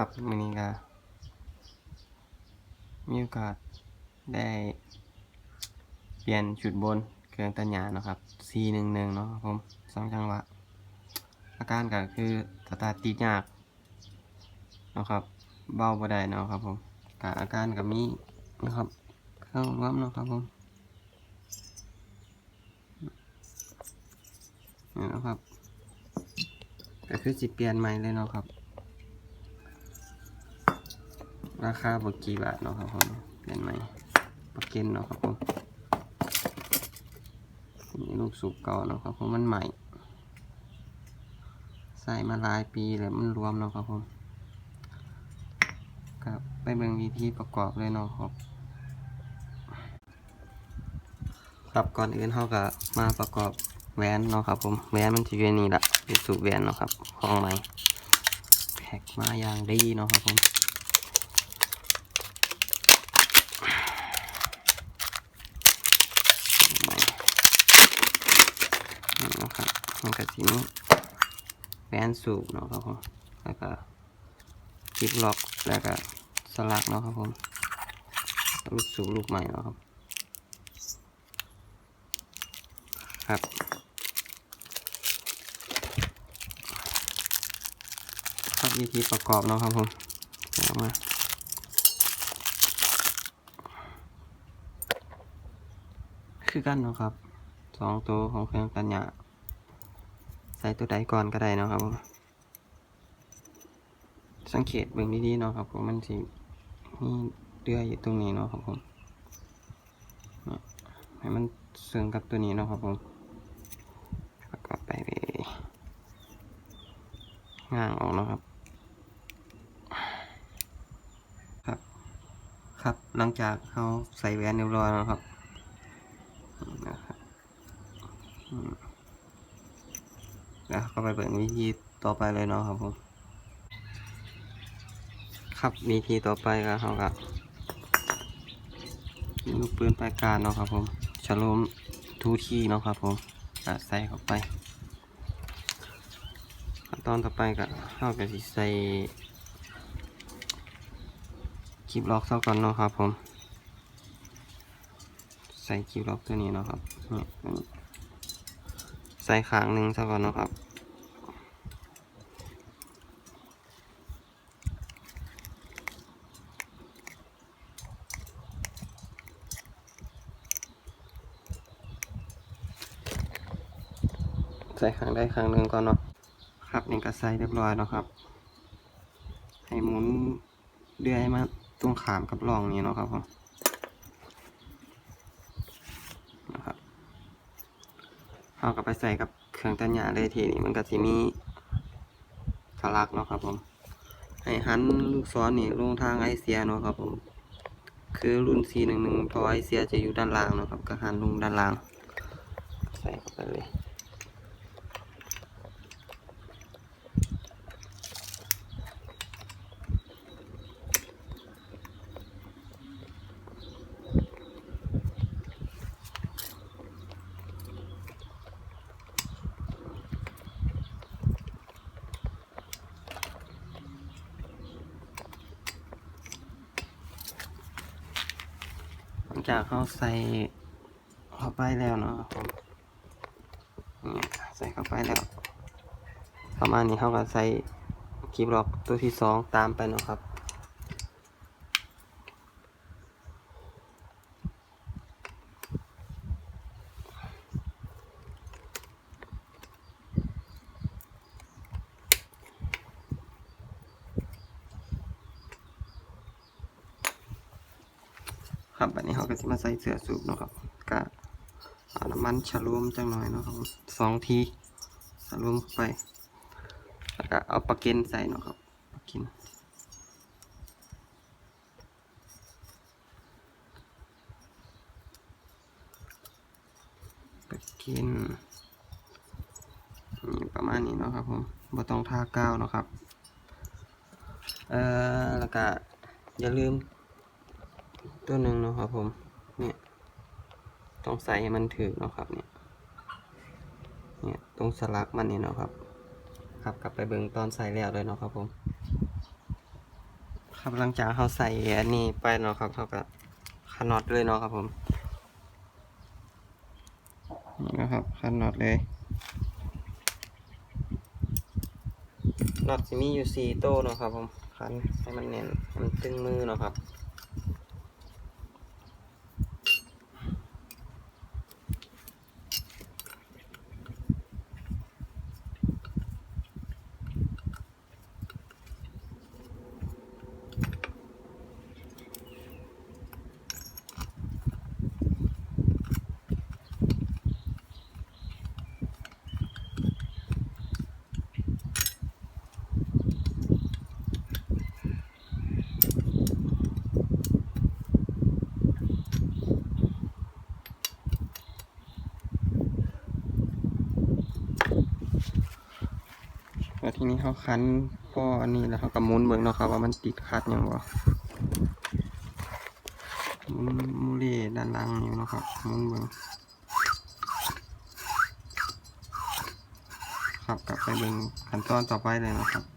ครับมินิกามีโอกาสได้เปลี่ยนชุดบนเครื่องตัดหญ้าเนาะครับ411 เนาะครับผมสองจังหวะอาการก็คือสตาร์ติดยากเนาะครับ เบาบ่ได้เนาะครับผมก็อาการก็มีนะครับเข้ารวมเนาะครับผมนี่นะครับก็คือสิเปลี่ยนใหม่เลยเนาะครับ ราคาบกี่บาทเนาะครับผมเปลี่ยนใหมปากเกนเนาะครับผมนี่ลูกสูบเก่าเนาะครับผมมันใหม่ ใส่มาหลายปีแล้วมันรวมเนาะครับผมครับไปเบิ่งวิธีประกอบเลยเนาะครับครับก่อนอื่นเขาก็มาประกอบแหวนเนาะครับผมแหวนมันจะอยู่นนี่แหละเป็นสูบแหวนเนาะครับของใหม่แพ็กมาอย่างดีเนาะครับผมของใหม่ นาะครับมันก็สีนี้แหวนสูบเนาะครับผมแล้วก็จิบล็อกแล้วก็สลักเนาะครับผมลูกสูบลูกใหม่เนาะครับ ครับครับวิธีประกอบเนาะครับผมเอามาคือกันเนาะครับสองตัวของเครื่องตัดหญ้า ใส่ตัวใดก่อนก็ได้เนาะครับผมสังเกตเบิ่งดีๆเนาะครับผมมันสิมีเดือยอยู่ตรงนี้เนาะครับผมเนี่ยให้มันเสื่องกับตัวนี้เนาะครับผมประกอบไปเลยง่างออกเนาะครับ ครับ ครับหลังจากเขาใส่แหวนเรียบร้อยแล้วครับนี่นะครับอืมแล้วก็ ไปเปิดวิธีต่อไปเลยเนาะครับผม ครับวิธีต่อไปก็เขาก็ลูกปืนปลายการเนาะครับผมฉลมทูที่เนาะครับผมใส่เข้าไปขั้นตอนต่อไปก็เราก็สิใส่คลิปล็อกเท่าก่อนเนาะครับผม ใส่คลิปล็อกตัวนี้เนาะครับ ใส่ขางหนึ่งเท่าก่อนเนาะครับ ใส่ข้างได้ข้างหนึ่งก่อนเนาะครับนี่ก็ใส่เรียบร้อยแล้วครับ ให้หมุนเดือยมาตรงขามกับรองนี้เนาะครับผมนะครับเอากลับไปใส่กับเครื่องตัดหญ้าเลยทีนี้มันก็จะมีสลักเนาะครับผมให้หันลูกศรนี่ลงทางไอเสียเนาะครับผมคือรุ่น411พอไอเสียจะอยู่ด้านล่างเนาะครับก็หันลงด้านล่าง ใส่เข้าไปเลย จากเขาใส่เข้าไปแล้วเนาะครับผมนี่ยใส่เข้าไปแล้วประมาณนี้เขาก็ใส่คลิปล็อกตัวที่สองตามไปเนาะครับ ครับอันนี้เขาก็จะมาใส่เสือสูบเนาะครับกะน้ำมันฉลวมจังหน่อยเนาะครับสองทีฉลวมไปแล้วก็เอาปลาเกนใส่เนาะครับปลาเกนปลาเกนนี่ประมาณนี้เนาะครับผมบ่ต้องทากาวเนาะครับเอ่อแล้วก็อย่าลืม ตัวหนึ่งเนาะครับผมเนี่ยต้องใส่ให้มันถึกเนาะครับเนี่ยเนี่ยตรงสลักมันนี่เนาะครับครับกลับไปเบิ่งตอนใส่แล้วเลยเนาะครับผม ครับหลังจากเขาใส่อันนี้ไปเนาะครับเขาก็ขันน็อตเลยเนาะครับผมนี่นะครับขันน็อตเลยน็อตจะมีอยู่สี่โต้เนาะครับผมขันให้มันแน่นให้มันตึงมือเนาะครับ แล้วทีนี้เขาคันพออันนี้แล้วเขาก็มุนเบิ่งเนาะครับว่ามันติดขัดยังบ่มุนมูเล่ด้านล่างนี่เนาะครับมุนเบิ่งครับกลับไปเบิ่งขั้นตอนต่อไปเลยนะครับ